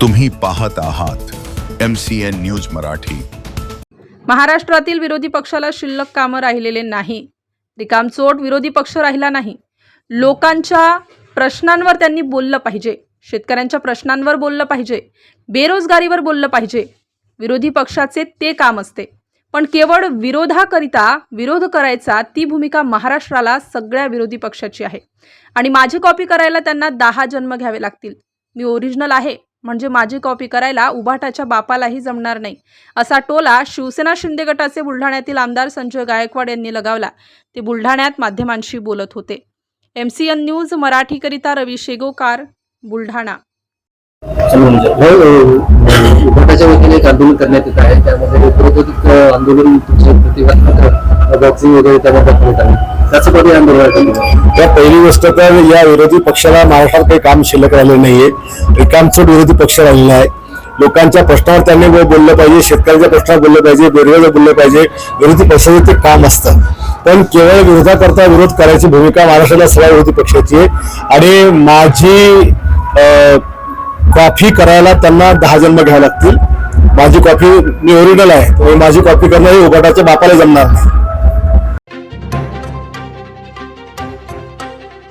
तुम्ही पाहत आहात M C N news Marathi. महाराष्ट्रातील विरोधी पक्षाला शिल्लक कामं राहिलेले नाही. रिकामचोट विरोधी पक्ष राहिला नाही. लोकांच्या प्रश्नांवर त्यांनी बोललं पाहिजे. शेतकऱ्यांच्या प्रश्नांवर बोललं पाहिजे. बेरोजगारीवर बोललं पाहिजे. विरोधी पक्षाचे ते काम असते. पण केवळ विरोधाकरिता विरोध करायचा ती भूमिका महाराष्ट्राला सगळ्या विरोधी पक्षाची आहे. आणि माझी कॉपी करायला त्यांना दहा जन्म घ्यावे लागतील. मी ओरिजिनल आहे. म्हणजे माझी कॉपी करायला उभाटाच्या बापालाही जमणार नाही. असा टोला शिवसेना शिंदे गटाचे बुलढाण्यातील आमदार संजय गायकवाड यांनी लगावला. ते बुलढाण्यात माध्यमांशी बोलत होते. एम सी एन न्यूज मराठीकरिता रवी शेगोकार बुलढाणा. म्हणजे हो, हो, हो. उभाटाच्या वतीने एक आंदोलन करण्यात येत आहे. त्यामध्ये आंदोलन वगैरे त्यामध्ये त्याचं परिणाम आंदोलन आहे? या पहिली गोष्ट तर या विरोधी पक्षाला महाराष्ट्रात काही काम शिल्लक राहिलं नाहीये. एकामचोट विरोधी पक्ष राहिलेला आहे. लोकांच्या प्रश्नावर त्यांनी बोललं पाहिजे शेतकऱ्यांच्या प्रश्नावर बोललं पाहिजे बेरोजगार बोललं पाहिजे. विरोधी पक्षाचं ते काम असतं. पण केवळ विरोधाकरता विरोध करायची भूमिका महाराष्ट्राला सगळ्या विरोधी पक्षाची आहे. आणि माझी कॉफी करायला त्यांना दहा जन्म घ्यावे लागतील. माझी कॉफी मी ओरिजिनल आहे. माझी कॉपी करणं हे उघडाच्या बापाला जमणार नाही.